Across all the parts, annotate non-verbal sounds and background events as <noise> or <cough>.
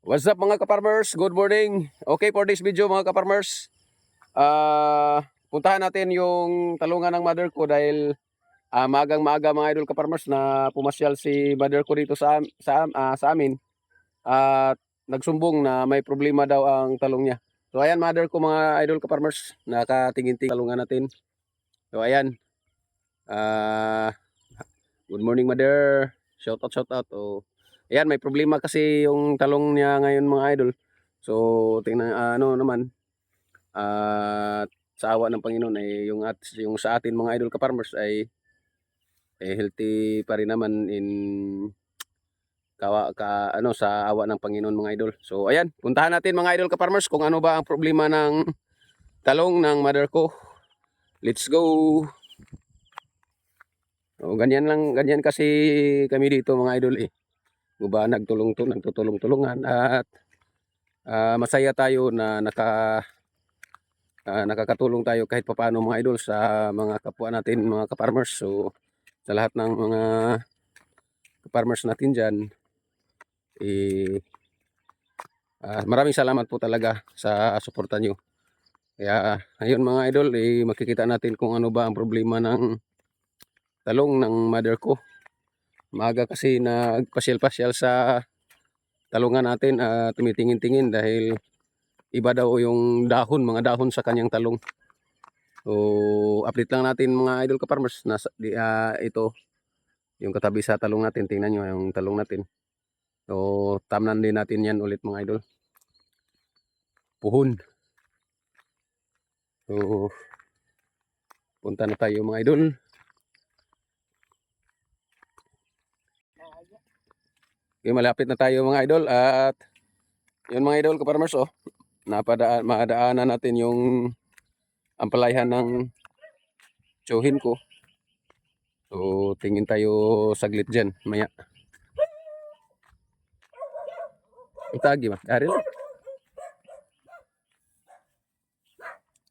What's up mga kaparmers? Good morning. Okay for this video mga kaparmers. Ah, puntahan natin yung talungan ng mother ko dahil ah, maagang maaga mga idol kaparmers na pumasyal si mother ko dito sa sa ah, sa amin. At nagsumbong na may problema daw ang talong niya. So ayan mother ko mga idol kaparmers, nakatingin-tingin talungan natin. So ayan. Ah, good morning mother. Shout out, shout out. Oh, Ayan, may problema kasi yung talong niya ngayon mga idol. So, tingnan ah, ano naman at sa awa ng Panginoon ay yung at yung sa atin mga idol ka-farmers ay eh, healthy pa rin naman in kawa ka ano sa awa ng Panginoon mga idol. So, ayan, puntahan natin mga idol ka-farmers kung ano ba ang problema ng talong ng mother ko. Let's go. O, ganyan lang, ganyan kasi kami dito mga idol eh ba nagtulong to nagtutulong-tulungan at ah, masaya tayo na naka ah, nakakatulong tayo kahit papaano mga idol sa mga kapwa natin mga ka-farmers. So sa lahat ng mga ka-farmers natin diyan eh ah, maraming salamat po talaga sa suporta nyo. Kaya ayun mga idol eh makikita natin kung ano ba ang problema ng talong ng mother ko Maaga kasi nagpasyal-pasyal sa talungan natin at tumitingin-tingin dahil iba daw yung dahon, mga dahon sa kanyang talong. So, update lang natin mga idol ka-farmers. Nasa, di, ah, ito, yung katabi sa talong natin. Tingnan nyo yung talong natin. So, tamnan din natin yan ulit mga idol. Puhon. So, punta na tayo mga idol. Okay, malapit na tayo mga idol at yun mga idol kaparmers oh. Napadaan, maadaanan natin yung ampalayan ng tsuhin ko. So, tingin tayo saglit dyan, maya. Itagi ma, dari lang.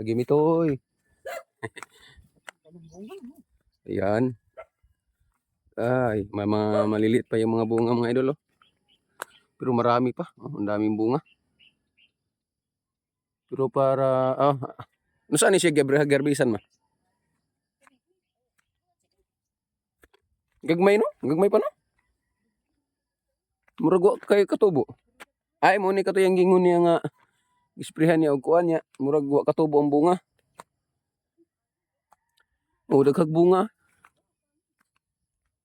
Agi mi toy. <laughs> Ayan. Ay, may mga maliliit pa yung mga bunga mga idol. Oh. Pero marami pa. Oh, ang daming bunga. Pero para... Oh, ano saan ni siya Gabriel Garbisan ma? Gagmay no? Gagmay pa no? Murag kay katubo. Ay mo ni kato yung gingon niya nga isprehan niya og kuan niya. Murag katubo ang bunga. Oh, daghag bunga.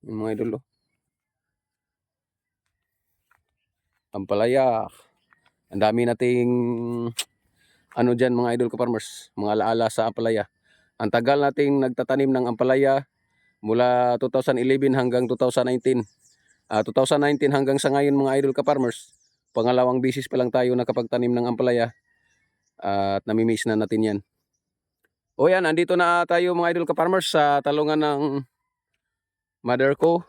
Yung mga idol, oh. Ampalaya. Ang dami nating ano dyan mga idol ka-farmers. Mga alaala sa ampalaya. Ang tagal nating nagtatanim ng ampalaya mula 2011 hanggang 2019. Ah, 2019 hanggang sa ngayon mga idol ka-farmers. Pangalawang bisis pa lang tayo nakapagtanim ng ampalaya. at namimiss na natin yan. O yan, andito na tayo mga idol ka-farmers sa talungan ng mother ko.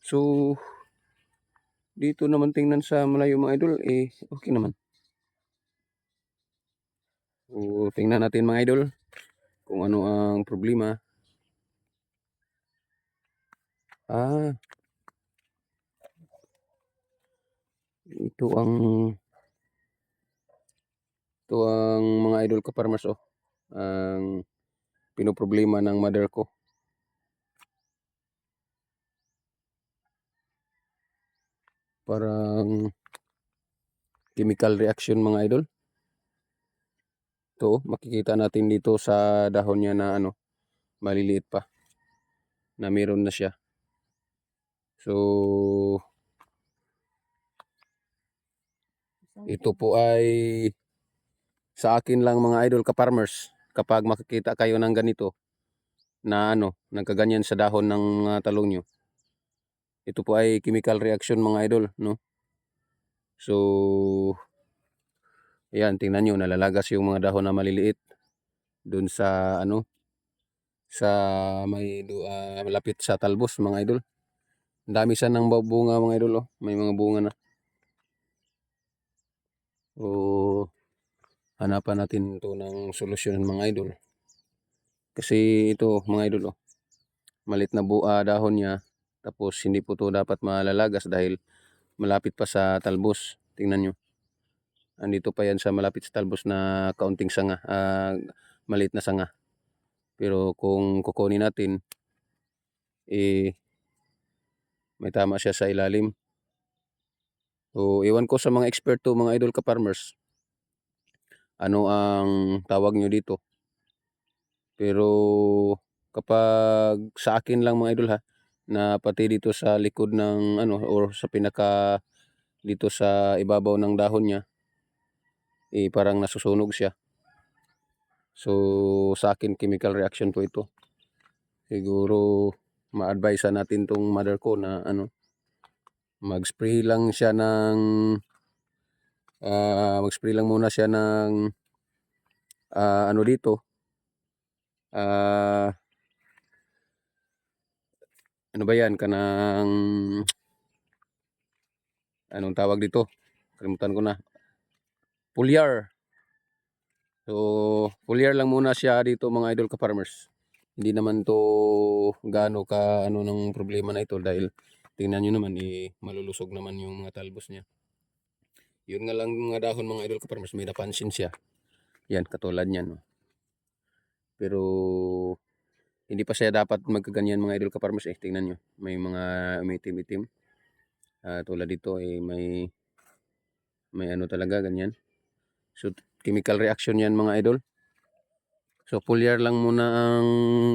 So, dito naman tingnan sa malayo mga idol, eh, okay naman. So, tingnan natin mga idol kung ano ang problema. Ah, ito ang ito ang mga idol ko farmers oh. Ang pinoproblema ng mother ko. Parang chemical reaction mga idol. Ito, makikita natin dito sa dahon niya na ano, maliliit pa. Na meron na siya. So, ito po ay sa akin lang mga idol ka-farmers. Kapag makikita kayo ng ganito, na ano, nagkaganyan sa dahon ng mga talong nyo. Ito po ay chemical reaction mga idol, no? So, ayan, tingnan nyo, nalalagas yung mga dahon na maliliit dun sa, ano, sa may uh, malapit sa talbos mga idol. Ang dami siya ng bunga mga idol, oh. may mga bunga na. So, hanapan natin to ng solusyon mga idol. Kasi ito mga idol, oh, malit na buha dahon niya tapos hindi po to dapat malalagas dahil malapit pa sa talbos. Tingnan nyo. Andito pa yan sa malapit sa talbos na kaunting sanga. ah, maliit na sanga. Pero kung kukunin natin, eh, may tama siya sa ilalim. So, iwan ko sa mga eksperto, mga idol ka farmers. Ano ang tawag nyo dito? Pero kapag sa akin lang mga idol ha, na pati dito sa likod ng ano or sa pinaka dito sa ibabaw ng dahon niya, eh parang nasusunog siya. So sa akin chemical reaction po ito. Siguro ma-advise natin tong mother ko na ano mag-spray lang siya ng ah, mag-spray lang muna siya ng ah, ano dito ah ano ba yan? Kanang anong tawag dito? Kalimutan ko na. Pulyar. So pulyar lang muna siya dito mga idol ka farmers. Hindi naman to gaano ka ano ng problema na ito dahil tingnan nyo naman eh, malulusog naman yung mga talbos niya. Yun nga lang mga dahon mga idol ka farmers may napansin siya. Yan katulad niyan no? pero hindi pa siya dapat magkaganyan mga idol ka farmers eh. Tingnan nyo may mga umitim-itim. Ah, tulad dito eh may may ano talaga ganyan. So chemical reaction yan mga idol. So foliar lang muna ang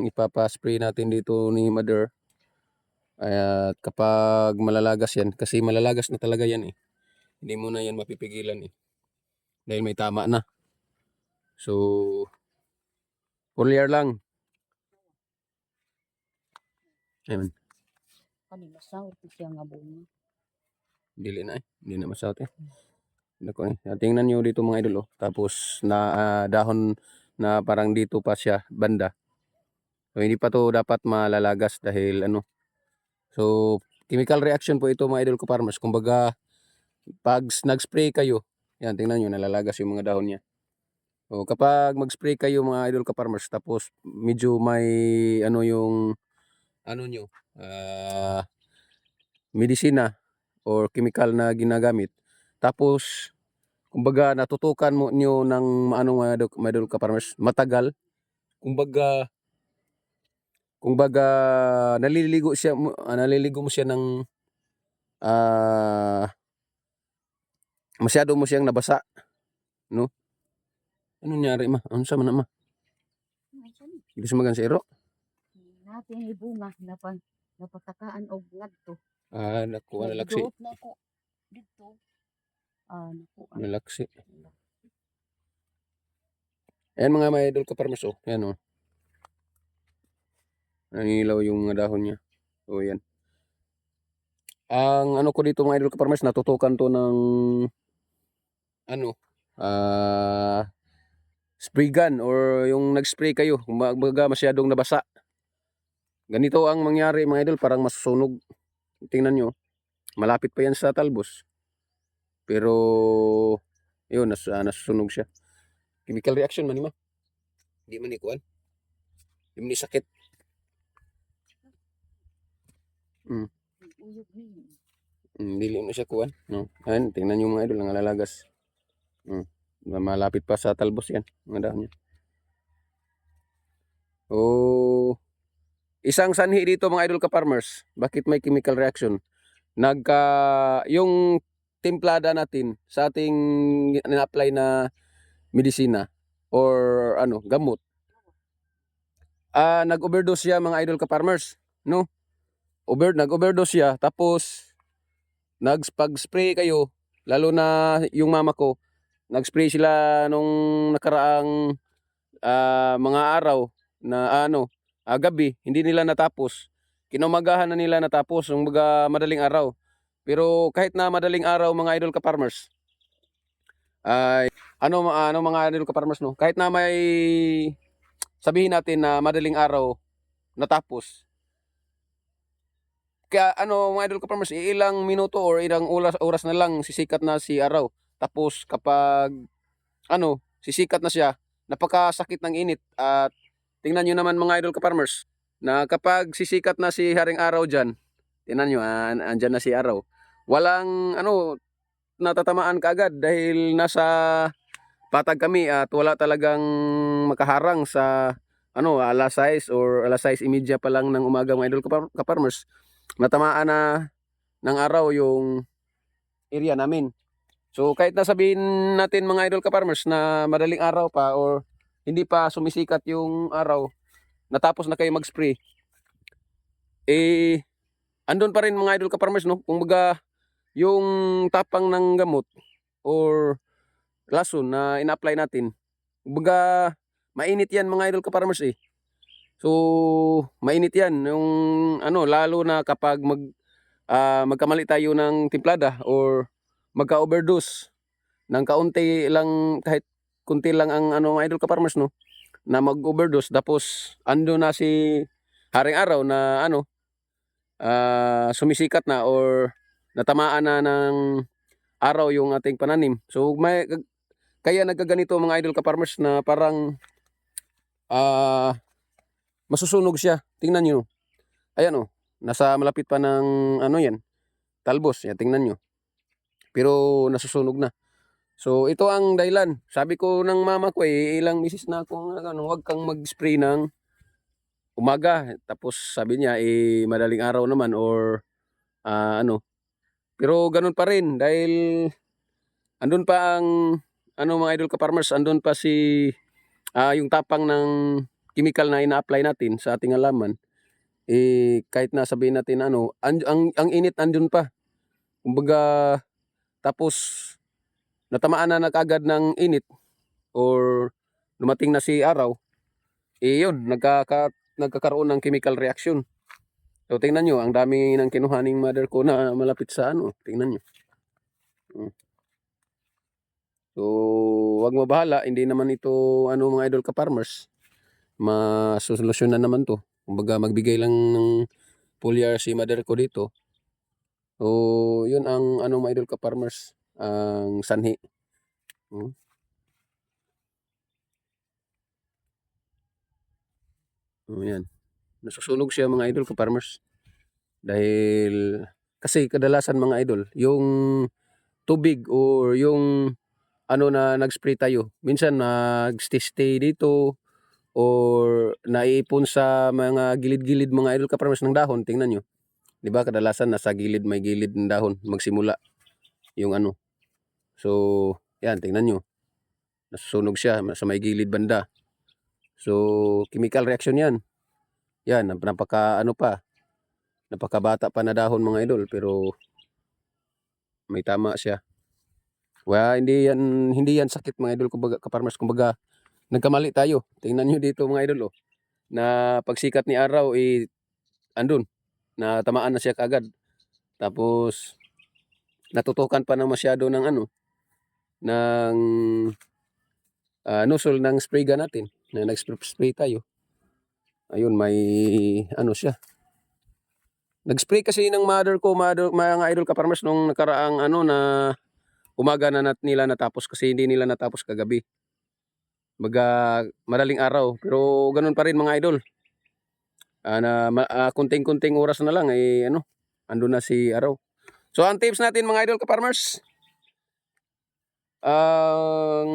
ipapaspray natin dito ni mother. At kapag malalagas yan kasi malalagas na talaga yan eh. Hindi mo na yan mapipigilan eh. Dahil may tama na. So foliar lang Ayun, Kanina sa siya nga bunga. dili na eh hindi na masawat eh Dako eh. Tingnan nyo dito mga idol oh. Tapos na ah, dahon na parang dito pa siya banda. So hindi pa to dapat malalagas dahil ano. So chemical reaction po ito mga idol ko farmers. Kumbaga pag nag-spray kayo, yan tingnan nyo nalalagas yung mga dahon niya. So kapag mag-spray kayo mga idol ka farmers tapos medyo may ano yung ano nyo ah medisina or chemical na ginagamit tapos, kumbaga natutukan mo nyo ng ano mga idol- mga idol ka farmers, matagal. Kumbaga, kumbaga naliligo siya ah, naliligo mo siya ng ah masyado mo siyang nabasa, no? Ano nangyari ma? Ano sa man ma? Hindi sumagan sa iro. Natin ay bunga napang napatakaan og ngadto. Ah, nakuha na laksi. Nagduot na ko dito. Ah, naku. ah, Nalaksi. Ayan mga mga idol ka farmers oh. Ayan oh. Nangilaw yung mga dahon niya. So yan. Ang ano ko dito mga idol ka farmers, natutukan to ng ano, ah spray gun or yung nag-spray kayo, kumbaga masyadong nabasa. Ganito ang mangyari mga idol, parang masusunog. Tingnan nyo, malapit pa yan sa talbos. Pero, yun, nas, ah, nasusunog siya. Chemical reaction man ma. Hindi man ikuan. Hindi man sakit. Ni. Mm, dili mo siya kuan. No. Ayan, tingnan yung mga idol ang alalagas. Mm. Malapit pa sa talbos yan, mga dahon niya. Oh, isang sanhi dito mga idol ka farmers. Bakit may chemical reaction? Nagka yung timplada natin sa ating na-apply na medisina or ano, gamot. Ah, nag-overdose siya mga idol ka farmers, no? Over nag-overdose siya tapos nagpag-spray kayo, lalo na yung mama ko, nag-spray sila nung nakaraang ah, mga araw na ano, ah, gabi, hindi nila natapos. Kinumagahan na nila natapos yung mga madaling araw. Pero kahit na madaling araw mga idol ka farmers, ay ano ma- ano mga idol ka farmers no, kahit na may sabihin natin na madaling araw natapos, kaya ano mga idol ka farmers, ilang minuto or ilang oras, oras na lang sisikat na si araw. Tapos kapag ano, sisikat na siya, napakasakit ng init at tingnan nyo naman mga idol ka farmers na kapag sisikat na si Haring Araw dyan, tingnan nyo, ah, andyan na si Araw. Walang ano, natatamaan kaagad dahil nasa patag kami at wala talagang makaharang sa ano alas 6 or alas 6 imedya pa lang ng umaga mga idol kaparmers natamaan na ng araw yung area namin so kahit na sabihin natin mga idol kaparmers na madaling araw pa or hindi pa sumisikat yung araw natapos na kayo mag-spray. Eh andun pa rin mga idol kaparmers no? Kung baga yung tapang ng gamot or lason na ina-apply natin kumbaga mainit yan mga idol kaparmers eh. So mainit yan. Yung ano lalo na kapag mag ah, magkamali tayo ng timplada or magka-overdose ng kaunti lang kahit kunti lang ang ano mga idol kaparmers no na mag-overdose tapos ando na si haring araw na ano ah, sumisikat na or natamaan na ng araw yung ating pananim. So may kaya nagkaganito mga idol ka-farmers na parang ah masusunog siya. Tingnan niyo. Ayan oh, nasa malapit pa ng ano yan, talbos. Yan, tingnan niyo. Pero nasusunog na. So ito ang dahilan. Sabi ko ng mama ko eh, ilang misis na ako ano, wag kang mag-spray ng umaga. Tapos sabi niya eh madaling araw naman or ah, ano. Pero ganun pa rin dahil andun pa ang ano mga idol ka-farmers, andun pa si ah, yung tapang ng chemical na ina-apply natin sa ating halaman. Eh kahit na sabihin natin ano, ang, ang, ang init andun pa. Kumbaga tapos natamaan na nagagad ng init or dumating na si araw, eh yun, nagkaka, nagkakaroon ng chemical reaction. So tingnan nyo, ang dami ng kinuhaning mother ko na malapit sa ano. Tingnan nyo. Mm. So, wag mabahala, hindi naman ito ano mga idol ka farmers. Masosolusyonan naman to. Kumbaga magbigay lang ng foliar si mother ko dito. So, yun ang ano mga idol ka farmers, ang sanhi. Mm. Oh, yan. Nasusunog siya mga idol ka farmers. Dahil kasi kadalasan mga idol, yung tubig or yung ano na nag-spray tayo, minsan nag-stay dito or naiipon sa mga gilid-gilid mga idol ka farmers ng dahon, tingnan nyo. 'Di ba kadalasan nasa gilid may gilid ng dahon magsimula yung ano. So, yan tingnan nyo. Nasusunog siya sa may gilid banda. So, chemical reaction yan. Yan, nap- napaka ano pa, napakabata pa na dahon mga idol pero may tama siya. Well, hindi yan hindi yan sakit mga idol kumbaga kaparmers kumbaga nagkamali tayo. Tingnan niyo dito mga idol oh. Na pagsikat ni araw eh andun na tamaan na siya kaagad. Tapos natutukan pa na masyado ng ano ng ah, nozzle ng spray gun natin na nag-spray tayo. Ayun, may ano siya. Nag-spray kasi ng mother ko, mother, mga idol ka-farmers nung nakaraang ano na umaga na nat nila natapos kasi hindi nila natapos kagabi. Baga madaling araw, pero ganun pa rin mga idol. Ah, na ah, kunting-kunting oras na lang eh ano, ando na si araw. So ang tips natin mga idol ka-farmers, ang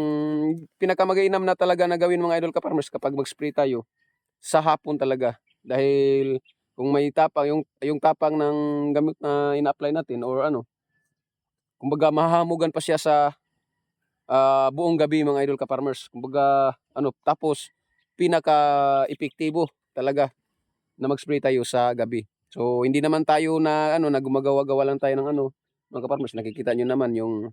pinakamagainam na talaga na gawin mga idol ka-farmers kapag mag-spray tayo sa hapon talaga. Dahil kung may tapang yung yung tapang ng gamit na ina-apply natin or ano kumbaga mahahamugan pa siya sa ah, buong gabi mga idol ka farmers kumbaga ano tapos pinaka epektibo talaga na mag-spray tayo sa gabi. So hindi naman tayo na ano na gumagawa-gawa lang tayo ng ano mga ka-farmers nakikita nyo naman yung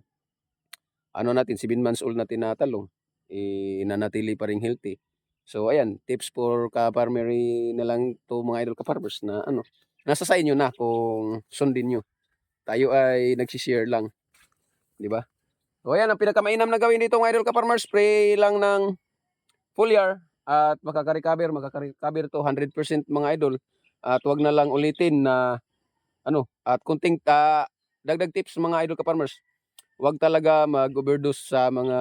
ano natin 7 months old na talong eh nanatili pa ring healthy So ayan, tips for ka-farmery na lang to mga idol ka-farmers na ano, nasa sa inyo na kung sundin nyo. Tayo ay nagsishare lang. Di ba? So ayan, ang pinakamainam na gawin dito mga idol ka-farmers, spray lang ng foliar at makaka-recover, makaka-recover to 100% mga idol. At wag na lang ulitin na ano, at kunting ta dagdag tips mga idol ka-farmers. Wag talaga mag-overdose sa mga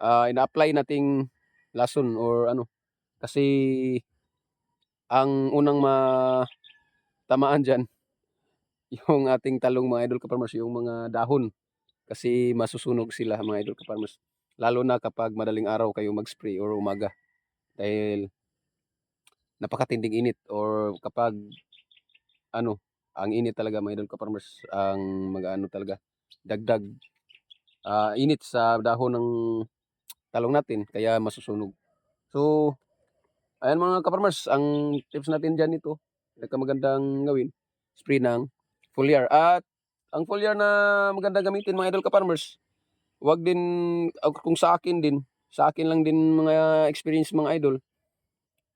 ah, ina-apply nating lason or ano kasi ang unang matamaan dyan <laughs> yung ating talong mga idol ka-farmers yung mga dahon Kasi masusunog sila mga idol ka-farmers. Lalo na kapag madaling araw kayo mag-spray or umaga. Dahil napakatinding init or kapag ano, ang init talaga mga idol ka-farmers ang mag-ano talaga dagdag ah, init sa dahon ng talong natin kaya masusunog. So ayan mga ka-farmers, ang tips natin diyan ito, pinakamagandang gawin, spray ng foliar. At ang foliar na maganda gamitin mga idol ka-farmers, wag din ah, kung sa akin din, sa akin lang din mga experience mga idol.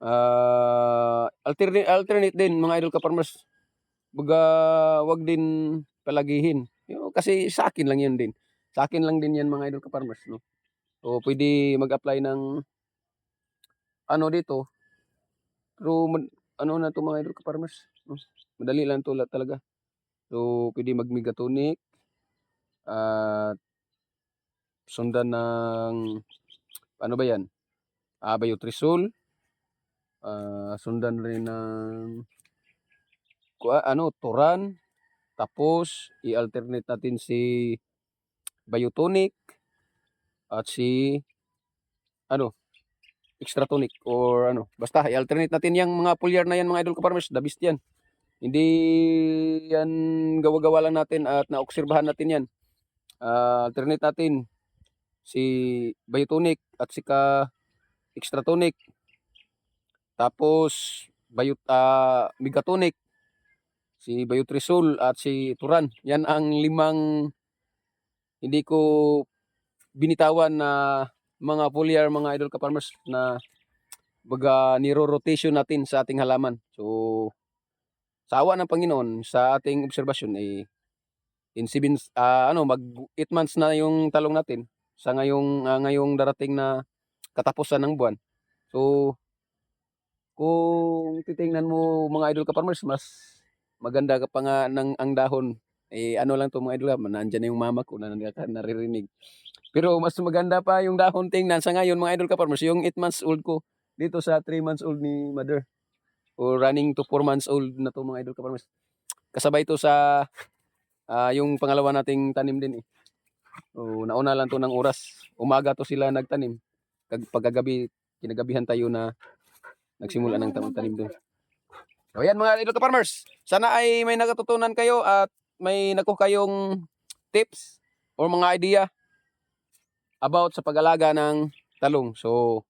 Ah, alternate alternate din mga idol ka-farmers. Baga wag din palagihin. Yo, kasi sa akin lang 'yan din. Sa akin lang din 'yan mga idol ka-farmers, no. So pwede mag-apply ng ano dito. Pero ano na to mga idol ka-farmers, no. Madali lang to la- talaga. So pwede mag-megatonic at sundan ng ano ba 'yan? Ah, Biotrisol. Ah, sundan rin ng ano, Turan. Tapos i-alternate natin si Biotonic at si ano, extra tonic or ano, basta i-alternate natin yung mga foliar na yan mga idol ka-farmers, the best yan. Hindi yan gawa-gawa lang natin at naobserbahan natin yan. Ah, alternate natin si Biotonic at si ka extra tonic. Tapos Biot ah, Megatonic, si Biotrisol at si Turan. Yan ang limang hindi ko binitawan na mga foliar mga idol ka-farmers na baga niro-rotation natin sa ating halaman. So sa awa ng Panginoon sa ating obserbasyon ay in 7 ah, ano mag 8 months na yung talong natin sa ngayong ah, ngayong darating na katapusan ng buwan. So kung titingnan mo mga idol ka-farmers mas maganda ka pa nga ng ang dahon eh ano lang to mga idol ha, nandiyan na yung mama ko na naririnig. Pero mas maganda pa yung dahon tingnan sa ngayon mga idol ka-farmers, yung 8 months old ko dito sa 3 months old ni mother. O running to 4 months old na to mga idol ka-farmers. Kasabay to sa ah, yung pangalawa nating tanim din eh. O, nauna lang to ng oras. Umaga to sila nagtanim. Kag pagkagabi, kinagabihan tayo na nagsimula ng tanim doon. So yan mga idol ka-farmers. Sana ay may natutunan kayo at may nakuha kayong tips or mga idea about sa pag-alaga ng talong. So,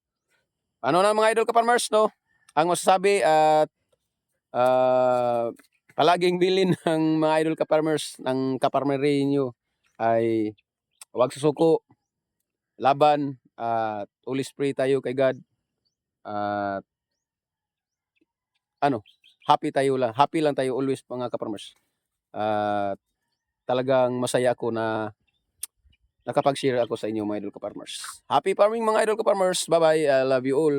ano na mga idol ka-farmers, no? Ang masasabi at ah, palaging bilin <laughs> ng mga idol ka-farmers ng kaparmery nyo ay huwag susuko, laban, at uli spray tayo kay God. At ano, happy tayo lang. Happy lang tayo always mga ka-farmers. At talagang masaya ako na nakapag-share ako sa inyo mga idol ka-farmers. Happy farming mga idol ka-farmers. Bye-bye. I love you all.